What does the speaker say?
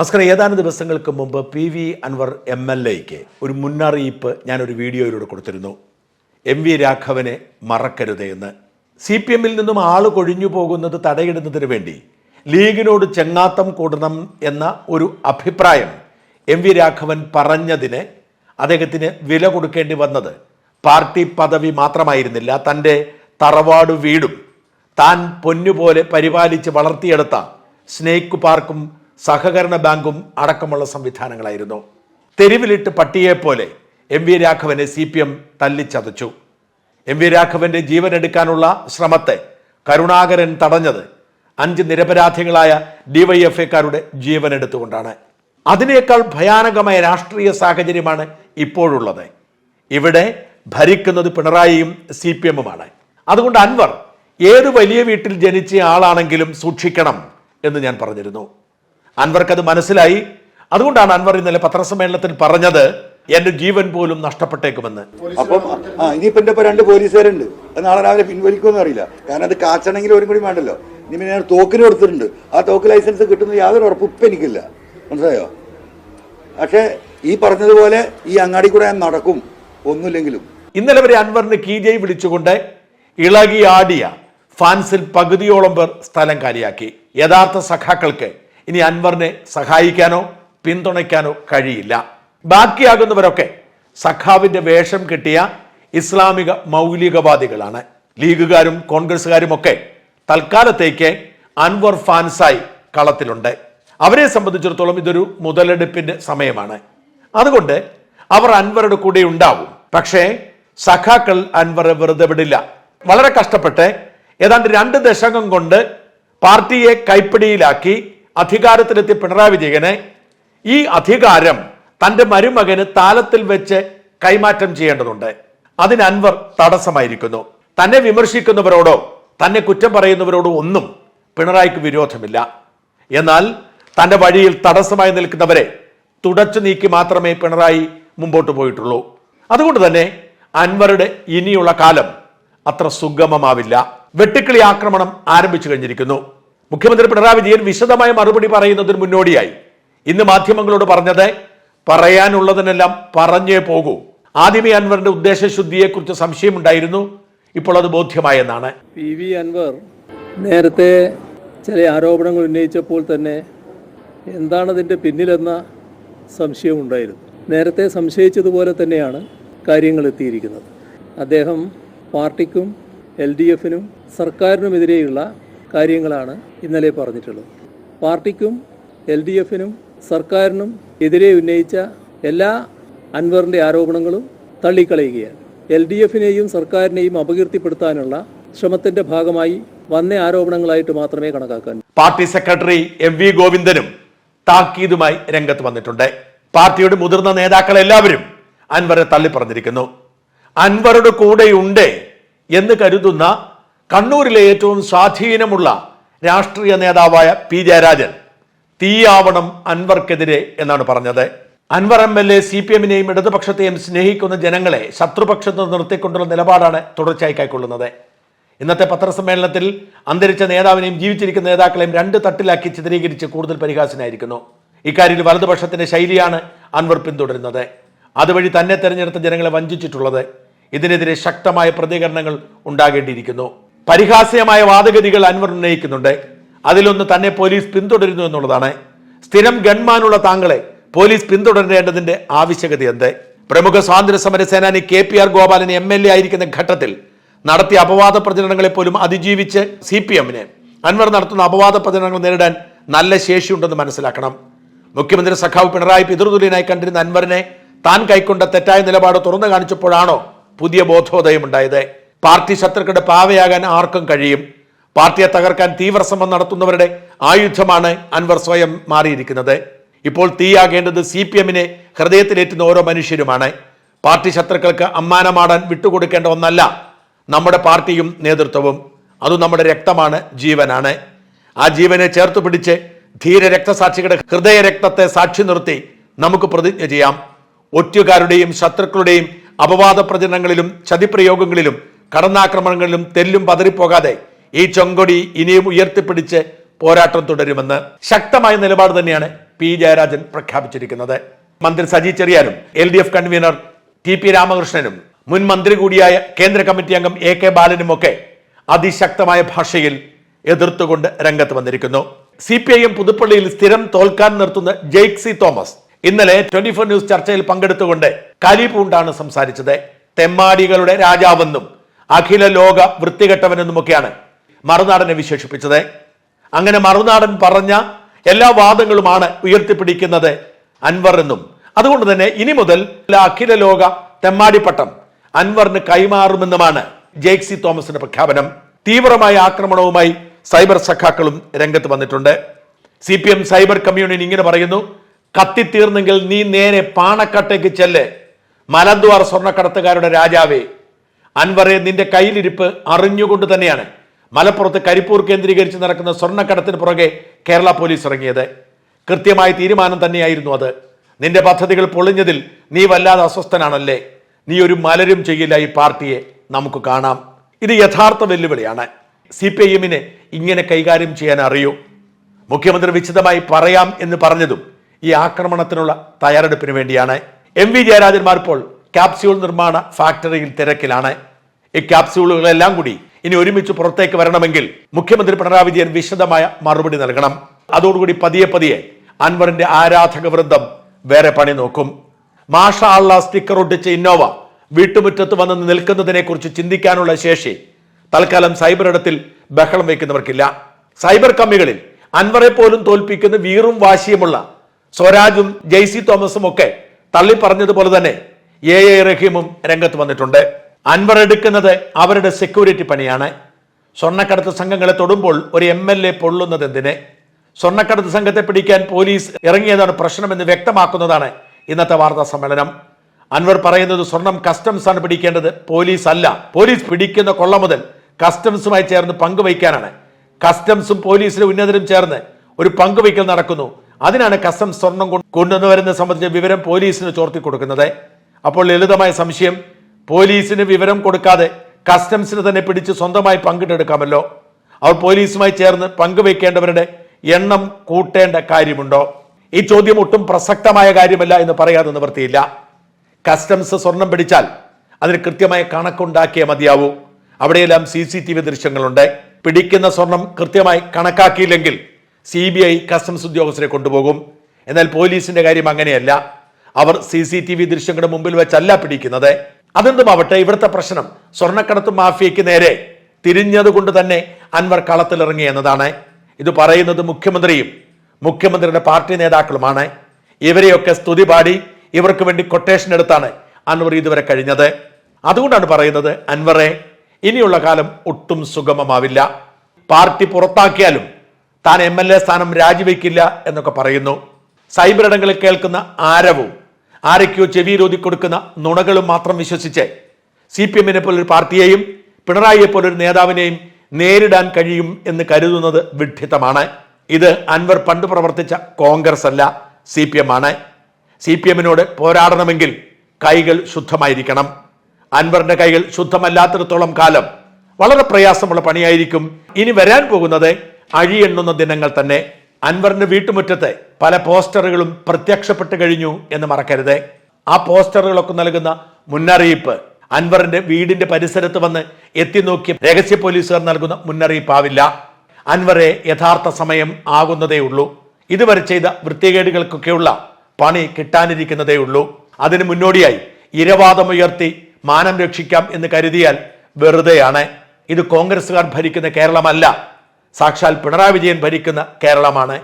നമസ്കാരം. ഏതാനും ദിവസങ്ങൾക്ക് മുമ്പ് P V Anvar M L എക്ക് ഒരു മുന്നറിയിപ്പ് ഞാനൊരു വീഡിയോയിലൂടെ കൊടുത്തിരുന്നു. എം വി രാഘവനെ മറക്കരുത് എന്ന്. സി പി എമ്മിൽ നിന്നും ആൾ കൊഴിഞ്ഞു പോകുന്നത് തടയിടുന്നതിന് വേണ്ടി ലീഗിനോട് ചെങ്ങാത്തം കൂടണം എന്ന ഒരു അഭിപ്രായം എം വി രാഘവൻ പറഞ്ഞതിന് അദ്ദേഹത്തിന് വില കൊടുക്കേണ്ടി വന്നത് പാർട്ടി പദവി മാത്രമായിരുന്നില്ല. തന്റെ തറവാട് വീടും താൻ പൊന്നുപോലെ പരിപാലിച്ച് വളർത്തിയെടുത്ത സ്നേക്ക് പാർക്കും സഹകരണ ബാങ്കും അടക്കമുള്ള സംവിധാനങ്ങളായിരുന്നു. തെരുവിലിട്ട് പട്ടിയെപ്പോലെ എം വി രാഘവനെ സി പി എം തല്ലിച്ചതച്ചു. എം വി രാഘവന്റെ ജീവനെടുക്കാനുള്ള ശ്രമത്തെ കരുണാകരൻ തടഞ്ഞത് അഞ്ച് നിരപരാധികളായ ഡിവൈഎഫ്ഐക്കാരുടെ ജീവനെടുത്തുകൊണ്ടാണ്. അതിനേക്കാൾ ഭയാനകമായ രാഷ്ട്രീയ സാഹചര്യമാണ് ഇപ്പോഴുള്ളത്. ഇവിടെ ഭരിക്കുന്നത് പിണറായിയും സി പി എമ്മുമാണ്. അതുകൊണ്ട് അൻവർ ഏത് വലിയ വീട്ടിൽ ജനിച്ച ആളാണെങ്കിലും സൂക്ഷിക്കണം എന്ന് ഞാൻ പറഞ്ഞിരുന്നു. അൻവർക്ക് അത് മനസ്സിലായി. അതുകൊണ്ടാണ് അൻവർ ഇന്നലെ പത്രസമ്മേളനത്തിൽ പറഞ്ഞത് എന്റെ ജീവൻ പോലും നഷ്ടപ്പെട്ടേക്കുമെന്ന്. അപ്പം ആ ഇനിയിപ്പോ എന്റെ ഇപ്പൊ രണ്ട് പോലീസുകാരുണ്ട്. അത് നാളെ രാവിലെ പിൻവലിക്കുമെന്ന് അറിയില്ല. കാരണം അത് കാച്ചണമെങ്കിൽ ഒരു കൂടി വേണ്ടല്ലോ. ഇനി പിന്നെ ഞാൻ തോക്കിന് കൊടുത്തിട്ടുണ്ട്. ആ തോക്ക് ലൈസൻസ് കിട്ടുന്ന യാതൊരു ഉറപ്പ് ഇപ്പം എനിക്കില്ല. മനസ്സിലായോ? പക്ഷേ ഈ പറഞ്ഞതുപോലെ ഈ അങ്ങാടി കൂടെ ഞാൻ നടക്കും. ഒന്നുമില്ലെങ്കിലും. ഇന്നലെ വരെ അൻവറിന് കീജയ് വിളിച്ചുകൊണ്ട് ഇളകി ആടിയ ഫാൻസിൽ പകുതിയോളം പേർ സ്ഥലം കാലിയാക്കി. യഥാർത്ഥ സഖാക്കൾക്ക് ഇനി അൻവറിനെ സഹായിക്കാനോ പിന്തുണയ്ക്കാനോ കഴിയില്ല. ബാക്കിയാകുന്നവരൊക്കെ സഖാവിന്റെ വേഷം കിട്ടിയ ഇസ്ലാമിക മൗലികവാദികളാണ്. ലീഗുകാരും കോൺഗ്രസ്സുകാരും ഒക്കെ തൽക്കാലത്തേക്ക് അൻവർ ഫാൻസായി കളത്തിലുണ്ട്. അവരെ സംബന്ധിച്ചിടത്തോളം ഇതൊരു മുതലെടുപ്പിന്റെ സമയമാണ്. അതുകൊണ്ട് അവർ അൻവറുടെ കൂടെ ഉണ്ടാവും. പക്ഷേ സഖാക്കൾ അൻവറെ വെറുതെ വിടില്ല. വളരെ കഷ്ടപ്പെട്ട് ഏതാണ്ട് രണ്ട് ദശകം കൊണ്ട് പാർട്ടിയെ കൈപ്പിടിയിലാക്കി അധികാരത്തിലെത്തിയ പിണറായി വിജയനെ ഈ അധികാരം തന്റെ മരുമകന് താലത്തിൽ വെച്ച് കൈമാറ്റം ചെയ്യേണ്ടതുണ്ട്. അതിന് അൻവർ തടസ്സമായിരിക്കുന്നു. തന്നെ വിമർശിക്കുന്നവരോടോ തന്നെ കുറ്റം പറയുന്നവരോടോ ഒന്നും പിണറായിക്ക് വിരോധമില്ല. എന്നാൽ തന്റെ വഴിയിൽ തടസ്സമായി നിൽക്കുന്നവരെ തുടച്ചു നീക്കി മാത്രമേ പിണറായി മുമ്പോട്ട് പോയിട്ടുള്ളൂ. അതുകൊണ്ട് തന്നെ അൻവറുടെ ഇനിയുള്ള കാലം അത്ര സുഗമമാവില്ല. വെട്ടുക്കിളി ആക്രമണം ആരംഭിച്ചു കഴിഞ്ഞിരിക്കുന്നു. മുഖ്യമന്ത്രി പിണറായി വിജയൻ വിശദമായ മറുപടി പറയുന്നതിന് മുന്നോടിയായി. ഇന്ന് മാധ്യമങ്ങളോട് പറഞ്ഞത് പറയാനുള്ളതിനെല്ലാം പറഞ്ഞേ പോകൂ. ആദിമി അൻവറിന്റെ ഉദ്ദേശശുദ്ധിയെക്കുറിച്ച് സംശയമുണ്ടായിരുന്നു. ഇപ്പോൾ അത് ബോധ്യമായെന്നാണ്. പി വി അൻവർ നേരത്തെ ചില ആരോപണങ്ങൾ ഉന്നയിച്ചപ്പോൾ തന്നെ എന്താണ് എന്താണതിന്റെ പിന്നിലെന്ന സംശയമുണ്ടായിരുന്നു. നേരത്തെ സംശയിച്ചതുപോലെ തന്നെയാണ് കാര്യങ്ങൾ എത്തിയിരിക്കുന്നത്. അദ്ദേഹം പാർട്ടിക്കും എൽ ഡി എഫിനും സർക്കാരിനുമെതിരെയുള്ള കാര്യങ്ങളാണ് ഇന്നലെ പറഞ്ഞിട്ടുള്ളത്. പാർട്ടിക്കും എൽ ഡി എഫിനും സർക്കാരിനും എതിരെ ഉന്നയിച്ച എല്ലാ അൻവറിന്റെ ആരോപണങ്ങളും തള്ളിക്കളയുകയാണ്. എൽ ഡി എഫിനെയും സർക്കാരിനെയും അപകീർത്തിപ്പെടുത്താനുള്ള ശ്രമത്തിന്റെ ഭാഗമായി വന്ന ആരോപണങ്ങളായിട്ട് മാത്രമേ കണക്കാക്കാൻ പാർട്ടി സെക്രട്ടറി എം വി ഗോവിന്ദനും താക്കീതുമായി രംഗത്ത് വന്നിട്ടുണ്ട്. പാർട്ടിയുടെ മുതിർന്ന നേതാക്കൾ എല്ലാവരും അൻവറെ തള്ളിപ്പറഞ്ഞിരിക്കുന്നു. അൻവറുടെ കൂടെയുണ്ട് എന്ന് കരുതുന്ന കണ്ണൂരിലെ ഏറ്റവും സ്വാധീനമുള്ള രാഷ്ട്രീയ നേതാവായ പി ജയരാജൻ തീയാവണം അൻവർക്കെതിരെ എന്നാണ് പറഞ്ഞത്. Anvar M L A C P എമ്മിനെയും ഇടതുപക്ഷത്തെയും സ്നേഹിക്കുന്ന ജനങ്ങളെ ശത്രുപക്ഷത്ത് നിർത്തിക്കൊണ്ടുള്ള നിലപാടാണ് തുടർച്ചയായി കൈക്കൊള്ളുന്നത്. ഇന്നത്തെ പത്രസമ്മേളനത്തിൽ അന്തരിച്ച നേതാവിനെയും ജീവിച്ചിരിക്കുന്ന നേതാക്കളെയും രണ്ട് തട്ടിലാക്കി ചിത്രീകരിച്ച് കൂടുതൽ പരിഹാസനായിരിക്കുന്നു. ഇക്കാര്യത്തിൽ വലതുപക്ഷത്തിന്റെ ശൈലിയാണ് അൻവർ പിന്തുടരുന്നത്. അതുവഴി തന്നെ തെരഞ്ഞെടുത്ത ജനങ്ങളെ വഞ്ചിച്ചിട്ടുള്ളത്. ഇതിനെതിരെ ശക്തമായ പ്രതികരണങ്ങൾ ഉണ്ടാകേണ്ടിയിരിക്കുന്നു. പരിഹാസ്യമായ വാദഗതികൾ അൻവർ ഉന്നയിക്കുന്നുണ്ട്. അതിലൊന്ന് തന്നെ പോലീസ് പിന്തുടരുന്നു എന്നുള്ളതാണ്. സ്ഥിരം ഗൺമാനുള്ള താങ്കളെ പോലീസ് പിന്തുടരേണ്ടതിന്റെ ആവശ്യകത എന്ത് പ്രമുഖ സ്വാതന്ത്ര്യ സമര സേനാനി K P R Gopalan M L A ആയിരിക്കുന്ന ഘട്ടത്തിൽ നടത്തിയ അപവാദ പ്രചരണങ്ങളെ പോലും അതിജീവിച്ച് സി പി എമ്മിന് അൻവർ നടത്തുന്ന അപവാദ പ്രചരണങ്ങൾ നേരിടാൻ നല്ല ശേഷിയുണ്ടെന്ന് മനസ്സിലാക്കണം. മുഖ്യമന്ത്രി സഖാവ് പിണറായി പിതൃതുല്യനായി കണ്ടിരുന്ന അൻവറിനെ താൻ കൈക്കൊണ്ട തെറ്റായ നിലപാട് തുറന്നു കാണിച്ചപ്പോഴാണോ പുതിയ ബോധോദയം ഉണ്ടായത് പാർട്ടി ശത്രുക്കളുടെ പാവയാകാൻ ആർക്കും കഴിയും. പാർട്ടിയെ തകർക്കാൻ തീവ്രശ്രമം നടത്തുന്നവരുടെ ആയുധമാണ് അൻവർ സ്വയം മാറിയിരിക്കുന്നത്. ഇപ്പോൾ തീയാകേണ്ടത് സി പി എമ്മിനെ ഹൃദയത്തിലേറ്റുന്ന ഓരോ മനുഷ്യരുമാണ്. പാർട്ടി ശത്രുക്കൾക്ക് അമ്മാനമാടാൻ വിട്ടുകൊടുക്കേണ്ട ഒന്നല്ല നമ്മുടെ പാർട്ടിയും നേതൃത്വവും. അത് നമ്മുടെ രക്തമാണ് ജീവനാണ്. ആ ജീവനെ ചേർത്ത് പിടിച്ച് ധീര രക്തസാക്ഷികളുടെ ഹൃദയ രക്തത്തെ സാക്ഷി നിർത്തി നമുക്ക് പ്രതിജ്ഞ ചെയ്യാം. ഒറ്റുകാരുടെയും ശത്രുക്കളുടെയും അപവാദ പ്രചരണങ്ങളിലും ചതിപ്രയോഗങ്ങളിലും കടന്നാക്രമണങ്ങളിലും തെല്ലും പതറിപ്പോകാതെ ഈ ചൊങ്കൊടി ഇനിയും ഉയർത്തിപ്പിടിച്ച് പോരാട്ടം തുടരുമെന്ന് ശക്തമായ നിലപാട് തന്നെയാണ് പി ജയരാജൻ പ്രഖ്യാപിച്ചിരിക്കുന്നത്. മന്ത്രി Saji ചെറിയാനും L D F convener T P രാമകൃഷ്ണനും മുൻ മന്ത്രി കൂടിയായ കേന്ദ്ര കമ്മിറ്റി അംഗം എ കെ ബാലനുമൊക്കെ അതിശക്തമായ ഭാഷയിൽ എതിർത്തുകൊണ്ട് രംഗത്ത് വന്നിരിക്കുന്നു. സി പി ഐ എം പുതുപ്പള്ളിയിൽ സ്ഥിരം തോൽക്കാൻ നിർത്തുന്ന ജെയ്ക് സി തോമസ് ഇന്നലെ ട്വന്റി ഫോർ ന്യൂസ് ചർച്ചയിൽ പങ്കെടുത്തുകൊണ്ട് കലിപൂണ്ടാണ് സംസാരിച്ചത്. തെമ്മാടികളുടെ രാജാവെന്നും അഖില ലോക വൃത്തികെട്ടവനെന്നുമൊക്കെയാണ് മറുനാടനെ വിശേഷിപ്പിച്ചത്. അങ്ങനെ മറുനാടൻ പറഞ്ഞ എല്ലാ വാദങ്ങളുമാണ് ഉയർത്തിപ്പിടിക്കുന്നത് അൻവർ എന്നും. അതുകൊണ്ട് തന്നെ ഇനി മുതൽ അഖില ലോക തെമ്മാടിപ്പട്ടം അൻവറിന് കൈമാറുമെന്നുമാണ് ജെയ്ക്സി തോമസിന്റെ പ്രഖ്യാപനം. തീവ്രമായ ആക്രമണവുമായി സൈബർ സഖാക്കളും രംഗത്ത് വന്നിട്ടുണ്ട്. C P M cyber community ഇങ്ങനെ പറയുന്നു കത്തിത്തീർന്നെങ്കിൽ നീ നേരെ പാണക്കാട്ടേക്ക് ചെല്ല്. മലദ്വാർ സ്വർണക്കടത്തുകാരുടെ രാജാവേ അൻവറെ നിന്റെ കയ്യിലിരിപ്പ് അറിഞ്ഞുകൊണ്ട് തന്നെയാണ്. മലപ്പുറത്ത് കരിപ്പൂർ കേന്ദ്രീകരിച്ച് നടക്കുന്ന സ്വർണക്കടത്തിന് പുറകെ കേരള പോലീസ് ഇറങ്ങിയത്. കൃത്യമായ തീരുമാനം തന്നെയായിരുന്നു അത്. നിന്റെ പദ്ധതികൾ പൊളിഞ്ഞതിൽ നീ വല്ലാതെ അസ്വസ്ഥനാണല്ലേ? നീ ഒരു മലരും ചെയ്യില്ല ഈ പാർട്ടിയെ. നമുക്ക് കാണാം. ഇത് യഥാർത്ഥ വെല്ലുവിളിയാണ്. സി പി ഐ എമ്മിനെ ഇങ്ങനെ കൈകാര്യം ചെയ്യാൻ അറിയൂ. മുഖ്യമന്ത്രി വിശദമായി പറയാം എന്ന് പറഞ്ഞതും ഈ ആക്രമണത്തിനുള്ള തയ്യാറെടുപ്പിന് വേണ്ടിയാണ്. എം വി ജയരാജന്മാർ ഇപ്പോൾ ക്യാപ്സ്യൂൾ നിർമ്മാണ ഫാക്ടറിയിൽ തിരക്കിലാണ്. ഈ ക്യാപ്സ്യൂളുകളെല്ലാം കൂടി ഇനി ഒരുമിച്ച് പുറത്തേക്ക് വരണമെങ്കിൽ മുഖ്യമന്ത്രി പിണറായി വിജയൻ വിശദമായ മറുപടി നൽകണം. അതോടുകൂടി പതിയെ പതിയെ അൻവറിന്റെ ആരാധക വൃന്ദം വേറെ പണി നോക്കും. മാഷ അള്ള സ്റ്റിക്കർ ഒട്ടിച്ച ഇന്നോവ വീട്ടുമുറ്റത്ത് വന്ന് നിൽക്കുന്നതിനെ കുറിച്ച് ചിന്തിക്കാനുള്ള ശേഷി തൽക്കാലം സൈബർ ഇടത്തിൽ ബഹളം വയ്ക്കുന്നവർക്കില്ല. സൈബർ കമ്മികളിൽ അൻവറെ പോലും തോൽപ്പിക്കുന്ന വീറും വാശിയുമുള്ള സ്വരാജും ജെയ്സി തോമസും ഒക്കെ തള്ളി പറഞ്ഞതുപോലെ തന്നെ എ എ റഹീമും രംഗത്ത് വന്നിട്ടുണ്ട്. അൻവർ എടുക്കുന്നത് അവരുടെ സെക്യൂരിറ്റി പണിയാണ്. സ്വർണക്കടത്ത് സംഘങ്ങളെ തൊടുമ്പോൾ ഒരു എം എൽ എ പൊള്ളുന്നത് എന്തിനെ? സ്വർണക്കടത്ത് സംഘത്തെ പിടിക്കാൻ പോലീസ് ഇറങ്ങിയതാണ് പ്രശ്നമെന്ന് വ്യക്തമാക്കുന്നതാണ് ഇന്നത്തെ വാർത്താ സമ്മേളനം. അൻവർ പറയുന്നത് സ്വർണം കസ്റ്റംസ് ആണ് പിടിക്കേണ്ടത് പോലീസ് അല്ല. പോലീസ് പിടിക്കുന്ന കൊള്ള മുതൽ കസ്റ്റംസുമായി ചേർന്ന് പങ്കുവയ്ക്കാനാണ്. കസ്റ്റംസും പോലീസിലെ ഉന്നതരും ചേർന്ന് ഒരു പങ്കുവയ്ക്കൽ നടക്കുന്നു. അതിനാണ് കസ്റ്റംസ് സ്വർണം കൊണ്ടുവന്നു വരുന്നത് സംബന്ധിച്ച വിവരം പോലീസിന് ചോർത്തി കൊടുക്കുന്നത്. അപ്പോൾ ലളിതമായ സംശയം പോലീസിന് വിവരം കൊടുക്കാതെ കസ്റ്റംസിന് തന്നെ പിടിച്ച് സ്വന്തമായി പങ്കിട്ടെടുക്കാമല്ലോ. അവർ പോലീസുമായി ചേർന്ന് പങ്കുവെക്കേണ്ടവരുടെ എണ്ണം കൂട്ടേണ്ട കാര്യമുണ്ടോ? ഈ ചോദ്യം ഒട്ടും പ്രസക്തമായ കാര്യമല്ല എന്ന് പറയാതെ നിവൃത്തിയില്ല കസ്റ്റംസ് സ്വർണം പിടിച്ചാൽ അതിന് കൃത്യമായ കണക്കുണ്ടാക്കിയേ മതിയാവൂ. അവിടെയെല്ലാം സി സി ടി വി ദൃശ്യങ്ങളുണ്ട്. പിടിക്കുന്ന സ്വർണം കൃത്യമായി കണക്കാക്കിയില്ലെങ്കിൽ സി ബി ഐ കസ്റ്റംസ് ഉദ്യോഗസ്ഥരെ കൊണ്ടുപോകും. എന്നാൽ പോലീസിന്റെ കാര്യം അങ്ങനെയല്ല. അവർ സി സി ടി വി ദൃശ്യങ്ങളുടെ മുമ്പിൽ വെച്ചല്ല പിടിക്കുന്നത്. അതെന്തുമാവട്ടെ ഇവിടുത്തെ പ്രശ്നം. സ്വർണക്കടത്ത് മാഫിയയ്ക്ക് നേരെ തിരിഞ്ഞതുകൊണ്ട് തന്നെ അൻവർ കളത്തിലിറങ്ങി എന്നതാണ്. ഇത് പറയുന്നത് മുഖ്യമന്ത്രിയും മുഖ്യമന്ത്രിയുടെ പാർട്ടി നേതാക്കളുമാണ്. ഇവരെയൊക്കെ സ്തുതി പാടി ഇവർക്ക് വേണ്ടി കൊട്ടേഷൻ എടുത്താണ് അൻവർ ഇതുവരെ കഴിഞ്ഞത്. അതുകൊണ്ടാണ് പറയുന്നത് അൻവറെ ഇനിയുള്ള കാലം ഒട്ടും സുഗമമാവില്ല. പാർട്ടി പുറത്താക്കിയാലും താൻ എം എൽ എ സ്ഥാനം രാജിവെക്കില്ല എന്നൊക്കെ പറയുന്നു. സൈബർ ഇടങ്ങളിൽ കേൾക്കുന്ന ആരവും ആരൊക്കെയോ ചെവിയിലൊതി കൊടുക്കുന്ന നുണകളും മാത്രം വിശ്വസിച്ച് സി പി എമ്മിനെ പോലൊരു പാർട്ടിയെയും പിണറായിയെ പോലൊരു നേതാവിനെയും നേരിടാൻ കഴിയും എന്ന് കരുതുന്നത് വിഡ്ഢിത്തമാണ്. ഇത് അൻവർ പണ്ട് പ്രവർത്തിച്ച കോൺഗ്രസ് അല്ല സി പി എം ആണ് സി പി എമ്മിനോട് പോരാടണമെങ്കിൽ കൈകൾ ശുദ്ധമായിരിക്കണം. അൻവറിന്റെ കൈകൾ ശുദ്ധമല്ലാത്തിടത്തോളം കാലം വളരെ പ്രയാസമുള്ള പണിയായിരിക്കും. ഇനി വരാൻ പോകുന്നത് അഴിയെണ്ണുന്ന ദിനങ്ങൾ തന്നെ. അൻവറിന്റെ വീട്ടുമുറ്റത്ത് പല പോസ്റ്ററുകളും പ്രത്യക്ഷപ്പെട്ട് കഴിഞ്ഞു എന്ന് മറക്കരുത്. ആ പോസ്റ്ററുകളൊക്കെ നൽകുന്ന മുന്നറിയിപ്പ്. അൻവറിന്റെ വീടിന്റെ പരിസരത്ത് വന്ന് എത്തി നോക്കിയ രഹസ്യ പോലീസുകാർ നൽകുന്ന മുന്നറിയിപ്പാവില്ല. അൻവറെ യഥാർത്ഥ സമയം ആകുന്നതേ ഉള്ളൂ. ഇതുവരെ ചെയ്ത വൃത്തികേടുകൾക്കൊക്കെയുള്ള പണി കിട്ടാനിരിക്കുന്നതേ ഉള്ളൂ. അതിന് മുന്നോടിയായി ഇരവാദമുയർത്തി മാനം രക്ഷിക്കാം എന്ന് കരുതിയാൽ വെറുതെയാണ്. ഇത് കോൺഗ്രസുകാർ ഭരിക്കുന്ന കേരളമല്ല. സാക്ഷാൽ പിണറായി വിജയൻ ഭരിക്കുന്ന കേരളമാണ്.